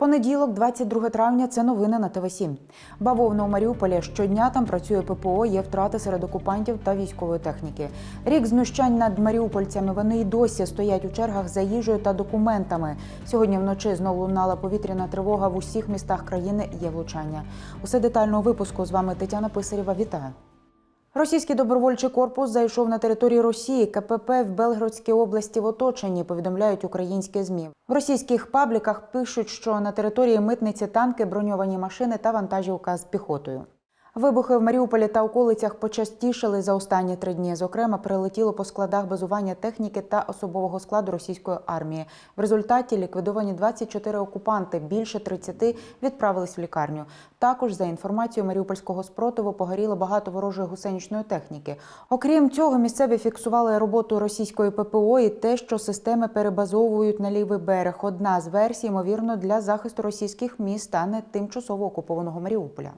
Понеділок, 22 травня, це новини на ТВ7. Бавовна у Маріуполі щодня там працює ППО, є втрати серед окупантів та військової техніки. Рік знущань над маріупольцями. Вони й досі стоять у чергах за їжею та документами. Сьогодні вночі знову лунала повітряна тривога в усіх містах країни. Є влучання. Усе детального випуску з вами Тетяна Писарєва. Вітаю. Російський добровольчий корпус зайшов на територію Росії. КПП в Белгородській області в оточенні. Повідомляють українські змі. В російських пабліках пишуть, що на території митниці танки, броньовані машини та вантажівка з піхотою. Вибухи в Маріуполі та околицях почастішали за останні три дні. Зокрема, прилетіло по складах базування техніки та особового складу російської армії. В результаті ліквідовані 24 окупанти. Більше 30 відправились в лікарню. Також, за інформацією маріупольського спротиву, погоріло багато ворожої гусеничної техніки. Окрім цього, місцеві фіксували роботу російської ППО і те, що системи перебазовують на лівий берег. Одна з версій, ймовірно, для захисту російських міст стане тимчасово окупованого Маріуполя.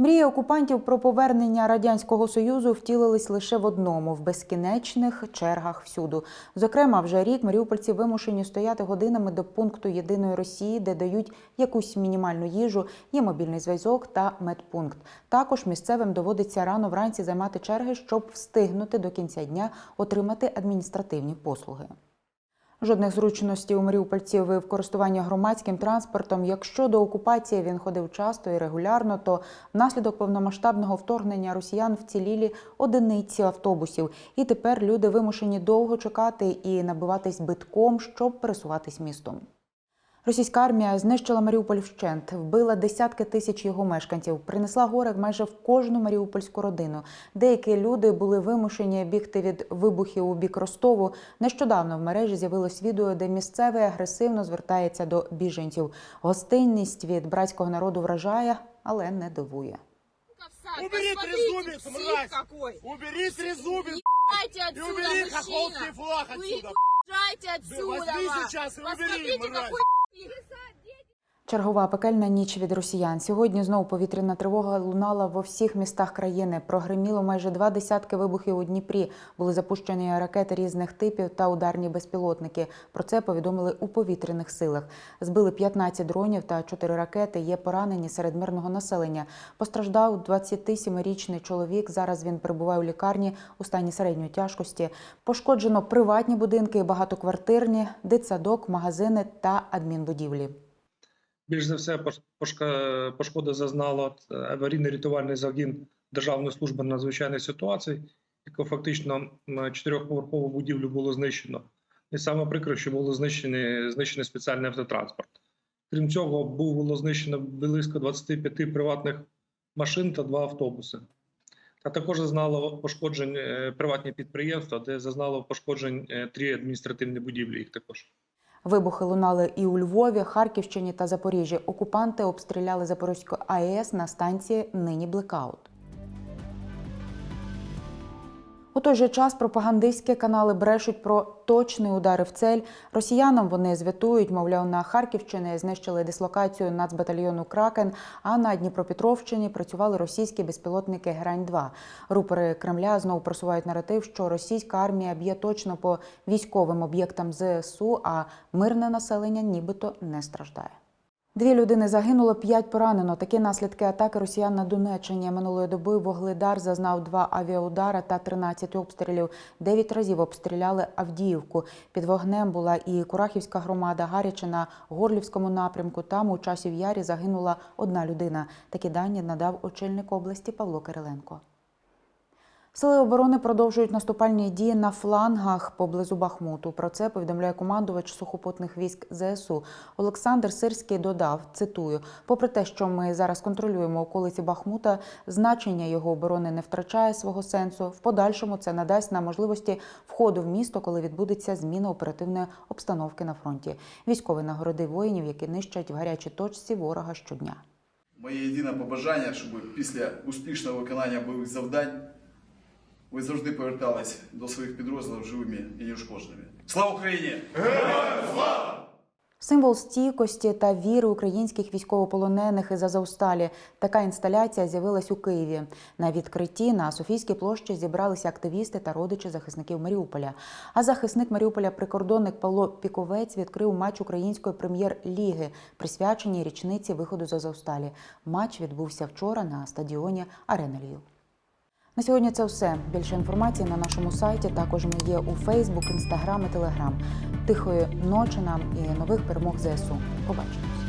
Мрії окупантів про повернення радянського союзу втілились лише в одному в безкінечних чергах всюду. Зокрема, вже рік маріупольці вимушені стояти годинами до пункту єдиної Росії, де дають якусь мінімальну їжу, є мобільний зв'язок та медпункт. Також місцевим доводиться рано вранці займати черги, щоб встигнути до кінця дня отримати адміністративні послуги. Жодних зручностей у маріупольців в користуванні громадським транспортом. Якщо до окупації він ходив часто і регулярно, то внаслідок повномасштабного вторгнення росіян вцілілі одиниці автобусів, і тепер люди вимушені довго чекати і набиватись битком, щоб пересуватись містом. Російська армія знищила Маріуполь вщент, вбила десятки тисяч його мешканців, принесла горе майже в кожну маріупольську родину. Деякі люди були вимушені бігти від вибухів у бік Ростову. Нещодавно в мережі з'явилось відео, де місцевий агресивно звертається до біженців. Гостинність від братського народу вражає, але не дивує. Убери Посмотрите, трезубец, мразь! какой! Убери трезубец и убери хохолский флаг отсюда! Уезжайте отсюда! возьми ва. сейчас и убери, мразь. какой! Чергова пекельна ніч від росіян. Сьогодні знову повітряна тривога лунала во всіх містах країни. Прогреміло майже два десятки вибухів у Дніпрі. Були запущені ракети різних типів та ударні безпілотники. Про це повідомили у повітряних силах. Збили 15 дронів та 4 ракети. Є поранені серед мирного населення. Постраждав 27-річний чоловік. Зараз він перебуває у лікарні у стані середньої тяжкості. Пошкоджено приватні будинки, багатоквартирні, дитсадок, магазини та адмінбудівлі. Більш за все, пош- пошка- пошкоди зазнало е, аварійно-рятувальний загін Державної служби надзвичайних ситуацій, яку фактично чотирьохповерхову будівлю було знищено. І саме прикро, що було знищений, знищений спеціальний автотранспорт. Крім цього, було знищено близько 25 приватних машин та два автобуси. А також зазнало пошкоджень е, приватні підприємства, де зазнало пошкоджень е, три адміністративні будівлі. Їх також. Вибухи лунали і у Львові, Харківщині та Запоріжжі. Окупанти обстріляли Запорізьку АЕС на станції нині блекаут. У той же час пропагандистські канали брешуть про точний удари в цель. Росіянам вони звітують, мовляв, на Харківщині знищили дислокацію нацбатальйону Кракен. А на Дніпропетровщині працювали російські безпілотники Грань 2 Рупори Кремля знову просувають наратив, що російська армія б'є точно по військовим об'єктам ЗСУ, а мирне населення нібито не страждає. Дві людини загинуло, п'ять поранено. Такі наслідки атаки росіян на Донеччині. Минулої доби Вогледар зазнав два авіаудара та 13 обстрілів. Дев'ять разів обстріляли Авдіївку. Під вогнем була і Курахівська громада, Гаряче на Горлівському напрямку. Там у часів ярі загинула одна людина. Такі дані надав очільник області Павло Кириленко. Сили оборони продовжують наступальні дії на флангах поблизу Бахмуту. Про це повідомляє командувач сухопутних військ ЗСУ. Олександр Сирський додав: цитую: попри те, що ми зараз контролюємо околиці Бахмута, значення його оборони не втрачає свого сенсу. В подальшому це надасть нам можливості входу в місто, коли відбудеться зміна оперативної обстановки на фронті. Військовий нагородив воїнів, які нищать в гарячій точці ворога щодня. Моє єдине побажання, щоб після успішного виконання бойових завдань ви завжди повертались до своїх підрозділів живими і неушкодженими. Слава Україні! Символ стійкості та віри українських військовополонених із Азовсталі. Така інсталяція з'явилась у Києві. На відкритті на Софійській площі зібралися активісти та родичі захисників Маріуполя. А захисник Маріуполя, прикордонник Павло Піковець, відкрив матч української прем'єр-ліги, присвяченій річниці виходу з Азовсталі. Матч відбувся вчора на стадіоні Арена Львів. На сьогодні це все. Більше інформації на нашому сайті. Також ми є у Фейсбук, Інстаграм і Телеграм. Тихої ночі нам і нових перемог ЗСУ. Побачимось.